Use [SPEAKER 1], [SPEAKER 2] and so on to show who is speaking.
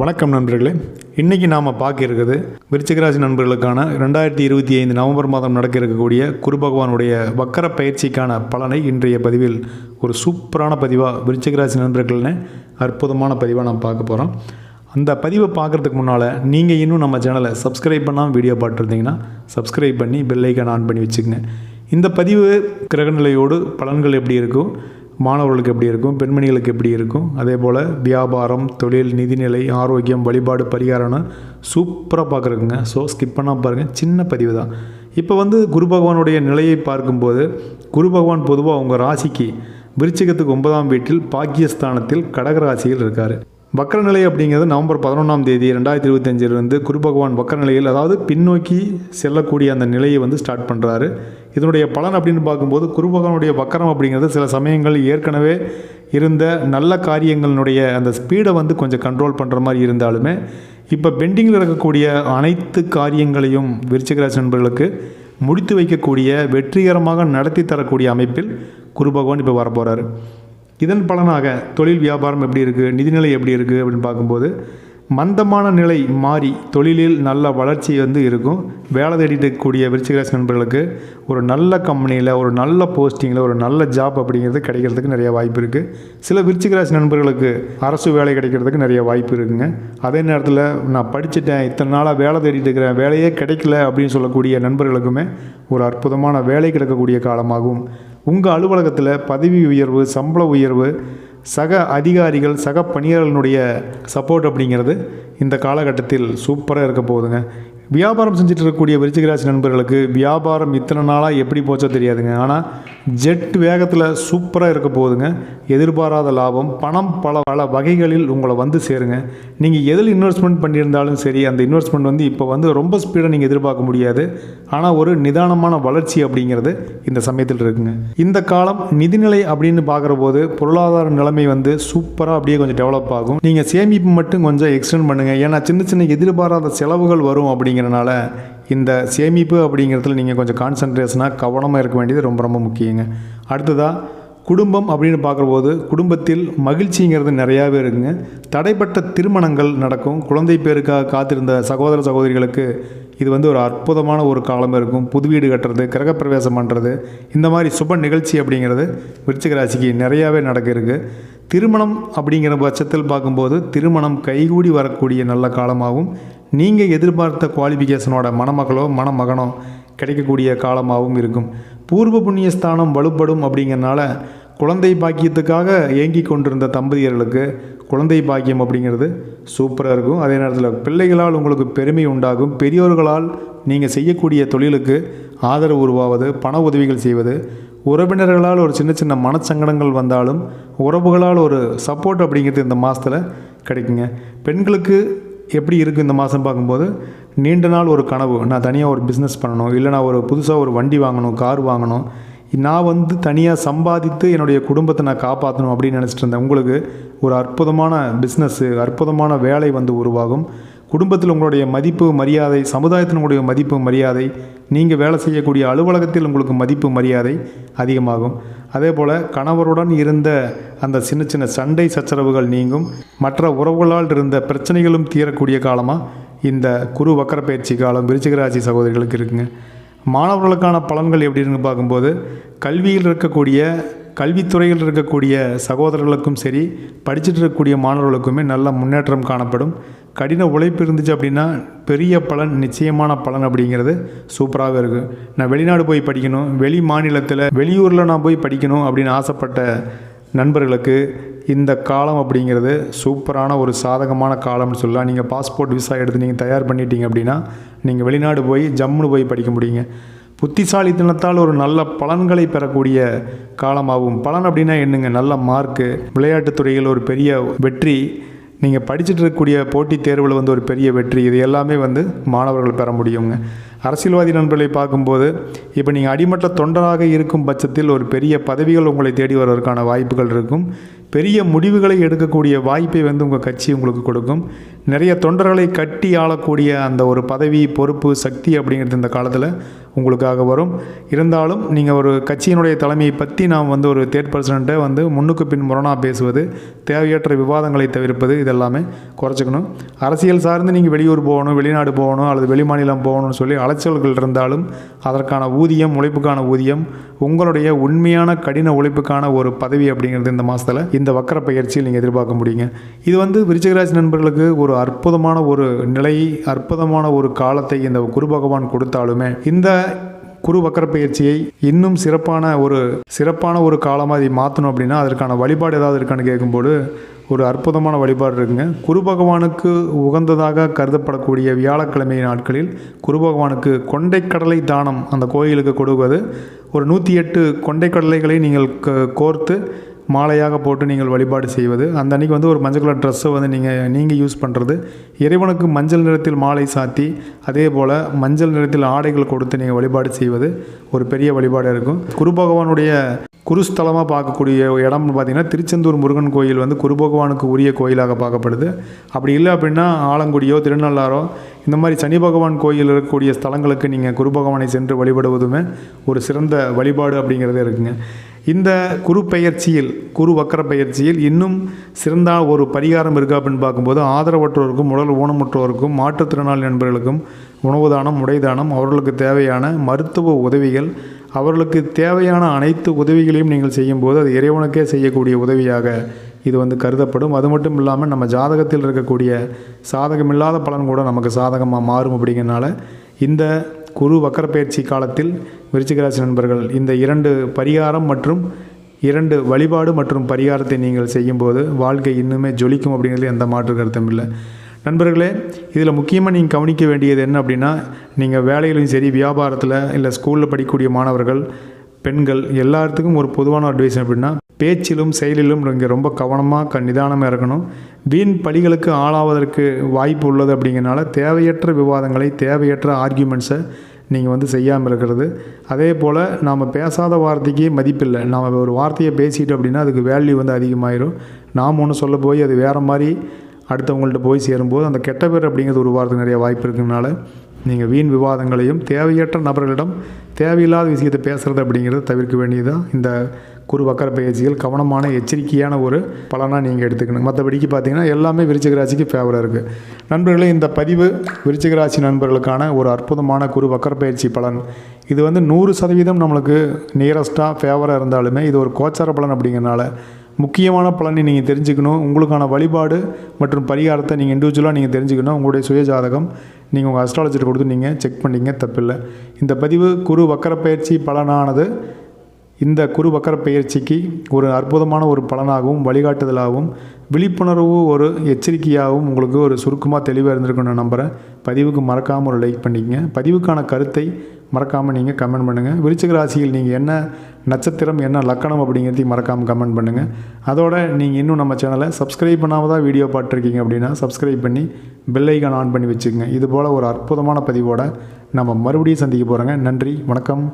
[SPEAKER 1] வணக்கம் நண்பர்களே. இன்றைக்கி நாம் பார்க்க இருக்கிறது விருச்சிகராசி நண்பர்களுக்கான ரெண்டாயிரத்தி இருபத்தி ஐந்து நவம்பர் மாதம் நடக்க இருக்கக்கூடிய குரு பகவானுடைய வக்கர பயிற்சிக்கான பலனை இன்றைய பதிவில் ஒரு சூப்பரான பதிவாக விருச்சிகராசி நண்பர்கள்னு அற்புதமான பதிவாக நாம் பார்க்க போகிறோம் அந்த பதிவை பார்க்குறதுக்கு முன்னால் நீங்கள் இன்னும் நம்ம சேனலை சப்ஸ்கிரைப் பண்ணாமல் வீடியோ பார்த்துருந்தீங்கன்னா சப்ஸ்கிரைப் பண்ணி பெல்லைக்கான் ஆன் பண்ணி வச்சுக்கோங்க. இந்த பதிவு கிரகநிலையோடு பலன்கள் எப்படி இருக்கும்? மாணவர்களுக்கு எப்படி இருக்கும்? பெண்மணிகளுக்கு எப்படி இருக்கும்? அதே போல் வியாபாரம் தொழில் நிதிநிலை ஆரோக்கியம் வழிபாடு பரிகாரம்னு சூப்பராக பார்க்குறக்குங்க ஸோ ஸ்கிப் பண்ணால் பாருங்கள் சின்ன பதிவு தான். இப்போ வந்து குரு பகவானுடைய நிலையை பார்க்கும்போது குரு பகவான் பொதுவாக உங்கள் ராசிக்கு விருச்சிகத்துக்கு ஒன்பதாம் வீட்டில் பாக்கியஸ்தானத்தில் கடகராசியில் இருக்கார். இருக்கார் வக்கரநிலை அப்படிங்கிறது நவம்பர் பதினொன்றாம் தேதி ரெண்டாயிரத்தி இருபத்தஞ்சிலிருந்து குரு பகவான் வக்கரநிலையில் அதாவது பின்னோக்கி செல்லக்கூடிய அந்த நிலையை வந்து ஸ்டார்ட் பண்ணுறாரு இதனுடைய பலன் அப்படின்னு பார்க்கும்போது குரு பகவானுடைய வக்கரம் அப்படிங்கிறது சில சமயங்கள் ஏற்கனவே இருந்த நல்ல காரியங்களினுடைய அந்த ஸ்பீடை வந்து கொஞ்சம் கண்ட்ரோல் பண்ணுற மாதிரி இருந்தாலுமே இப்போ பெண்டிங்கில் இருக்கக்கூடிய அனைத்து காரியங்களையும் விருச்சிகராசி நண்பர்களுக்கு முடித்து வைக்கக்கூடிய வெற்றிகரமாக நடத்தி தரக்கூடிய அமைப்பில் குரு பகவான் இப்போ வரப்போகிறாரு இதன் பலனாக தொழில் வியாபாரம் எப்படி இருக்குது நிதிநிலை எப்படி இருக்குது அப்படின்னு பார்க்கும்போது மந்தமான நிலை மாறி தொழிலில் நல்ல வளர்ச்சி வந்து இருக்கும். வேலை தேடிட்டு விருச்சிகராசி நண்பர்களுக்கு ஒரு நல்ல கம்பெனியில் ஒரு நல்ல போஸ்டிங்கில் ஒரு நல்ல ஜாப் அப்படிங்கிறது கிடைக்கிறதுக்கு நிறைய வாய்ப்பு இருக்குது சில விருச்சிகராசி நண்பர்களுக்கு அரசு வேலை கிடைக்கிறதுக்கு நிறைய வாய்ப்பு இருக்குங்க. அதே நேரத்தில் நான் படிச்சுட்டேன் இத்தனை நாளாக வேலை தேடிட்டு இருக்கிறேன் வேலையே கிடைக்கல அப்படின்னு சொல்லக்கூடிய நண்பர்களுக்குமே ஒரு அற்புதமான வேலை கிடைக்கக்கூடிய காலமாகும். உங்கள் அலுவலகத்தில் பதவி உயர்வு சம்பள உயர்வு சக அதிகாரிகள் சக பணியாளர்களுடைய சப்போர்ட் அப்படிங்கிறது இந்த காலகட்டத்தில் சூப்பராக இருக்க போகுதுங்க. வியாபாரம் செஞ்சுட்டு இருக்கக்கூடிய விருச்சிகராசி நண்பர்களுக்கு வியாபாரம் இத்தனை நாளாக எப்படி போச்சோ தெரியாதுங்க. ஆனால் ஜெட் வேகத்தில் சூப்பராக இருக்க போகுதுங்க. எதிர்பாராத லாபம் பணம் பல பல வகைகளில் உங்களை வந்து சேருங்க. நீங்கள் எதில் இன்வெஸ்ட்மெண்ட் பண்ணியிருந்தாலும் சரி அந்த இன்வெஸ்ட்மெண்ட் வந்து இப்போ வந்து ரொம்ப ஸ்பீடாக நீங்கள் எதிர்பார்க்க முடியாது. ஆனால் ஒரு நிதானமான வளர்ச்சி அப்படிங்கிறது இந்த சமயத்தில் இருக்குங்க. இந்த காலம் நிதிநிலை அப்படின்னு பார்க்குற போது பொருளாதார நிலைமை வந்து சூப்பராக அப்படியே கொஞ்சம் டெவலப் ஆகும். நீங்கள் சேமிப்பு மட்டும் கொஞ்சம் எக்ஸ்டெண்ட் பண்ணுங்கள் ஏன்னா சின்ன சின்ன எதிர்பாராத செலவுகள் வரும் அப்படிங்கிறனால இந்த சேமிப்பு அப்படிங்கிறதுல நீங்கள் கொஞ்சம் கான்சன்ட்ரேஷனாக கவனமாக இருக்க வேண்டியது ரொம்ப ரொம்ப முக்கியங்க. அடுத்ததாக குடும்பம் அப்படின்னு பார்க்கும்போது குடும்பத்தில் மகிழ்ச்சிங்கிறது நிறையாவே இருக்குங்க. தடைப்பட்ட திருமணங்கள் நடக்கும். குழந்தை பேருக்காக காத்திருந்த சகோதர சகோதரிகளுக்கு இது வந்து ஒரு அற்புதமான ஒரு காலம் இருக்கும். புது வீடு கட்டுறது கிரகப்பிரவேசம் பண்ணுறது இந்த மாதிரி சுப நிகழ்ச்சி அப்படிங்கிறது விருச்சிக ராசிக்கு நிறையாவே நடக்க இருக்குது திருமணம் அப்படிங்கிற பட்சத்தில் பார்க்கும்போது திருமணம் கைகூடி வரக்கூடிய நல்ல காலமாகவும் நீங்கள் எதிர்பார்த்த குவாலிஃபிகேஷனோட மணமகளோ மணமகனோ கிடைக்கக்கூடிய காலமாகவும் இருக்கும். பூர்வ புண்ணிய ஸ்தானம் வலுப்படும் அப்படிங்கிறனால குழந்தை பாக்கியத்துக்காக ஏங்கி கொண்டிருந்த தம்பதியர்களுக்கு குழந்தை பாக்கியம் அப்படிங்கிறது சூப்பராக இருக்கும். அதே நேரத்தில் பிள்ளைகளால் உங்களுக்கு பெருமை உண்டாகும். பெரியோர்களால் நீங்கள் செய்யக்கூடிய தொழிலுக்கு ஆதரவு உருவாவது பண உதவிகள் செய்வது உறவினர்களால் ஒரு சின்ன சின்ன மனச்சங்கடங்கள் வந்தாலும் உறவுகளால் ஒரு சப்போர்ட் அப்படிங்கிறது இந்த மாதத்தில் கிடைக்குங்க. பெண்களுக்கு எப்படி இருக்குது இந்த மாதம் பார்க்கும்போது நீண்ட நாள் ஒரு கனவு. நான் தனியாக ஒரு பிஸ்னஸ் பண்ணணும் இல்லை நான் ஒரு புதுசாக ஒரு வண்டி வாங்கணும் கார் வாங்கணும் நான் வந்து தனியாக சம்பாதித்து என்னுடைய குடும்பத்தை நான் காப்பாற்றணும் அப்படின்னு நினச்சிட்டு இருந்தேன். உங்களுக்கு ஒரு அற்புதமான பிஸ்னஸ்ஸு அற்புதமான வேலை வந்து உருவாகும். குடும்பத்தில் உங்களுடைய மதிப்பு மரியாதை சமுதாயத்தில் உங்களுடைய மதிப்பு மரியாதை நீங்கள் வேலை செய்யக்கூடிய அலுவலகத்தில் உங்களுக்கு மதிப்பு மரியாதை அதிகமாகும். அதே போல் கணவருடன் இருந்த அந்த சின்ன சின்ன சண்டை சச்சரவுகள் நீங்கும். மற்ற உறவுகளால் இருந்த பிரச்சனைகளும் தீரக்கூடிய காலமாக இந்த குரு வக்கர பயிற்சி காலம் விருச்சிகராசி சகோதரிகளுக்கு இருக்குங்க. மாணவர்களுக்கான பலன்கள் எப்படி பார்க்கும்போது கல்வியில் இருக்கக்கூடிய கல்வித்துறையில் இருக்கக்கூடிய சகோதரர்களுக்கும் சரி படிச்சுட்டு இருக்கக்கூடிய மாணவர்களுக்குமே நல்ல முன்னேற்றம் காணப்படும். கடின உழைப்பு இருந்துச்சு அப்படின்னா பெரிய பலன் நிச்சயமான பலன் அப்படிங்கிறது சூப்பராகவே இருக்கும் நான் வெளிநாடு போய் படிக்கணும் வெளி மாநிலத்தில் வெளியூரில் நான் போய் படிக்கணும் அப்படின்னு ஆசைப்பட்ட நண்பர்களுக்கு இந்த காலம் அப்படிங்கிறது சூப்பரான ஒரு சாதகமான காலம்னு சொல்லலாம். நீங்கள் பாஸ்போர்ட் விசா எடுத்து நீங்கள் தயார் பண்ணிட்டீங்க அப்படின்னா நீங்கள் வெளிநாடு போய் ஜம்முன்னு போய் படிக்க முடியுங்க. புத்திசாலித்தனத்தால் ஒரு நல்ல பலன்களை பெறக்கூடிய காலமாகும். பலன் அப்படின்னா என்னங்க? நல்ல மார்க்கு விளையாட்டுத் துறையில் ஒரு பெரிய வெற்றி நீங்கள் படிச்சுட்டு இருக்கக்கூடிய போட்டித் தேர்வில் வந்து ஒரு பெரிய வெற்றி இது எல்லாமே வந்து மாணவர்கள் பெற முடியுங்க. அரசியல்வாதி நண்பர்களை பார்க்கும்போது இப்போ நீங்கள் அடிமட்ட தொண்டராக இருக்கும் பட்சத்தில் ஒரு பெரிய பதவிகள் உங்களை தேடி வருவதற்கான வாய்ப்புகள் இருக்கும். பெரிய முடிவுகளை எடுக்கக்கூடிய வாய்ப்பை வந்து உங்கள் கட்சி உங்களுக்கு கொடுக்கும். நிறைய தொண்டர்களை கட்டி ஆளக்கூடிய அந்த ஒரு பதவி பொறுப்பு சக்தி அப்படிங்கிறது இந்த காலத்தில் உங்களுக்காக வரும். இருந்தாலும் நீங்கள் ஒரு கட்சியினுடைய தலைமையை பற்றி நாம் வந்து ஒரு தேர்ட் பர்சன்ட்டை வந்து முன்னுக்கு பின் முரணாக பேசுவது தேவையற்ற விவாதங்களை தவிர்ப்பது இதெல்லாமே குறைச்சிக்கணும். அரசியல் சார்ந்து நீங்கள் வெளியூர் போகணும் வெளிநாடு போகணும் அல்லது வெளிமாநிலம் போகணும்னு சொல்லி அலைச்சல்கள் இருந்தாலும் அதற்கான ஊதியம் உழைப்புக்கான ஊதியம் உங்களுடைய உண்மையான கடின உழைப்புக்கான ஒரு பதவி அப்படிங்கிறது இந்த மாதத்தில் இந்த வக்கர பயிற்சியில் நீங்கள் எதிர்பார்க்க முடியுங்க. இது வந்து விருச்சிகராசி நண்பர்களுக்கு ஒரு அற்புதமான ஒரு நிலை அற்புதமான ஒரு காலத்தை இந்த குரு பகவான் கொடுத்தாலுமே இந்த குரு வக்கர பயிற்சியை இன்னும் சிறப்பான ஒரு சிறப்பான ஒரு காலமாக இதை மாற்றணும் அப்படின்னா அதற்கான வழிபாடு ஏதாவது இருக்கான்னு கேட்கும்போது ஒரு அற்புதமான வழிபாடு இருக்குங்க. குரு பகவானுக்கு உகந்ததாக கருதப்படக்கூடிய வியாழக்கிழமை நாட்களில் குரு பகவானுக்கு கொண்டைக்கடலை தானம் அந்த கோயிலுக்கு கொடுவது ஒரு நூற்றி எட்டு கொண்டைக்கடலைகளை நீங்கள் கோர்த்து மாலையாக போட்டு நீங்கள் வழிபாடு செய்வது. அந்த அன்றைக்கி வந்து ஒரு மஞ்சள் கலர் ட்ரெஸ்ஸை வந்து நீங்கள் நீங்கள் யூஸ் பண்ணுறது இறைவனுக்கு மஞ்சள் நிறத்தில் மாலை சாத்தி அதே போல் மஞ்சள் நிறத்தில் ஆடைகள் கொடுத்து நீங்கள் வழிபாடு செய்வது ஒரு பெரிய வழிபாடாக இருக்கும். குரு பகவானுடைய குருஸ்தலமாக பார்க்கக்கூடிய இடம்னு பார்த்திங்கன்னா திருச்செந்தூர் முருகன் கோயில் வந்து குரு பகவானுக்கு உரிய கோயிலாக பார்க்கப்படுது. அப்படி இல்லை அப்படின்னா ஆலங்குடியோ திருநள்ளாரோ இந்த மாதிரி சனி பகவான் கோயில் இருக்கக்கூடிய ஸ்தலங்களுக்கு நீங்கள் குரு பகவானை சென்று வழிபடுவதுமே ஒரு சிறந்த வழிபாடு அப்படிங்கிறதே இருக்குங்க. இந்த குரு பெயர்ச்சியில் குரு வக்கர பெயர்ச்சியில் இன்னும் சிறந்த ஒரு பரிகாரம் இருக்கா அப்படின்னு பார்க்கும்போது ஆதரவற்றோருக்கும் உடல் ஊனமுற்றோருக்கும் மாற்றுத்திறனாளி நண்பர்களுக்கும் உணவு தானம் உடை தானம் அவர்களுக்கு தேவையான மருத்துவ உதவிகள் அவர்களுக்கு தேவையான அனைத்து உதவிகளையும் நீங்கள் செய்யும்போது அது இறைவனுக்கே செய்யக்கூடிய உதவியாக இது வந்து கருதப்படும். அது மட்டும் இல்லாமல் நம்ம ஜாதகத்தில் இருக்கக்கூடிய சாதகமில்லாத பலன் கூட நமக்கு சாதகமாக மாறும் அப்படிங்கிறனால இந்த குரு வக்கரப்பயிற்சி காலத்தில் விருச்சிகராசி நண்பர்கள் இந்த இரண்டு பரிகாரம் மற்றும் இரண்டு வழிபாடு மற்றும் பரிகாரத்தை நீங்கள் செய்யும்போது வாழ்க்கை இன்னுமே ஜொலிக்கும் அப்படிங்கிறது எந்த மாற்று கருத்தும் இல்லை. நண்பர்களே இதில் முக்கியமாக நீங்கள் கவனிக்க வேண்டியது என்ன அப்படின்னா நீங்கள் வேலையிலும் சரி வியாபாரத்தில் இல்லை ஸ்கூலில் படிக்கக்கூடிய மாணவர்கள் பெண்கள் எல்லாத்துக்கும் ஒரு பொதுவான அட்வைஸ் அப்படின்னா பேச்சிலும் செயலிலும் நீங்கள் ரொம்ப கவனமாக க நிதானமாக இருக்கணும். வீண் பழிகளுக்கு ஆளாவதற்கு வாய்ப்பு உள்ளது அப்படிங்கிறனால தேவையற்ற விவாதங்களை தேவையற்ற ஆர்கியூமெண்ட்ஸை நீங்கள் வந்து செய்யாமல் இருக்கிறது. அதே போல் நாம் பேசாத வார்த்தைக்கு மதிப்பில்லை. நாம் ஒரு வார்த்தையை பேசிட்டோம் அப்படின்னா அதுக்கு வேல்யூ வந்து அதிகமாயிரும். நாம் ஒன்று சொல்ல போய் அது வேறு மாதிரி அடுத்தவங்கள்ட்ட போய் சேரும்போது அந்த கெட்ட பேர் அப்படிங்கிறது உருவாகிறதுக்கு நிறைய வாய்ப்பு இருக்கிறதுனால நீங்கள் வீண் விவாதங்களையும் தேவையற்ற நபர்களிடம் தேவையில்லாத விஷயத்தை பேசுகிறது அப்படிங்கிறத தவிர்க்க வேண்டியதாக இந்த குரு வக்கர பயிற்சிகள் கவனமான எச்சரிக்கையான ஒரு பலனாக நீங்கள் எடுத்துக்கணும். மற்றபடிக்கு பார்த்தீங்கன்னா எல்லாமே விருச்சிக ராசிக்கு ஃபேவராக இருக்குது நண்பர்களே இந்த பதிவு விருச்சிக ராசி நண்பர்களுக்கான ஒரு அற்புதமான குரு வக்கர பயிற்சி பலன். இது வந்து நூறு சதவீதம் நம்மளுக்கு நியரஸ்ட்டாக ஃபேவராக இருந்தாலுமே இது ஒரு கோச்சார பலன் அப்படிங்கிறனால முக்கியமான பலனை நீங்கள் தெரிஞ்சுக்கணும். உங்களுக்கான வழிபாடு மற்றும் பரிகாரத்தை நீங்கள் இண்டிவிஜுவலாக நீங்கள் தெரிஞ்சுக்கணும். உங்களுடைய சுய ஜாதகம் நீங்கள் உங்கள் அஸ்ட்ராலஜர் கொடுத்து நீங்கள் செக் பண்ணிங்க தப்பில்லை. இந்த பதிவு குரு வக்கர பயிற்சி பலனானது இந்த குரு வக்கர பயிற்சிக்கு ஒரு அற்புதமான ஒரு பலனாகவும் வழிகாட்டுதலாகவும் விழிப்புணர்வு ஒரு எச்சரிக்கையாகவும் உங்களுக்கு ஒரு சுருக்கமாக தெளிவாக இருந்திருக்குன்னு நம்புகிறேன் பதிவுக்கு மறக்காமல் ஒரு லைக் பண்ணிக்கங்க. பதிவுக்கான கருத்தை மறக்காமல் நீங்கள் கமெண்ட் பண்ணுங்கள் விருச்சிக ராசியில் நீங்கள் என்ன நட்சத்திரம் என்ன லக்கணம் அப்படிங்கிறதையும் மறக்காமல் கமெண்ட் பண்ணுங்கள் அதோட நீங்கள் இன்னும் நம்ம சேனலை சப்ஸ்கிரைப் பண்ணாமல் தான் வீடியோ பார்த்துருக்கீங்க அப்படின்னா சப்ஸ்கிரைப் பண்ணி பெல்லைக்கான் ஆன் பண்ணி வச்சுக்கோங்க. இது போல் ஒரு அற்புதமான பதிவோடு நம்ம மறுபடியும் சந்திக்க போகிறோங்க நன்றி வணக்கம்.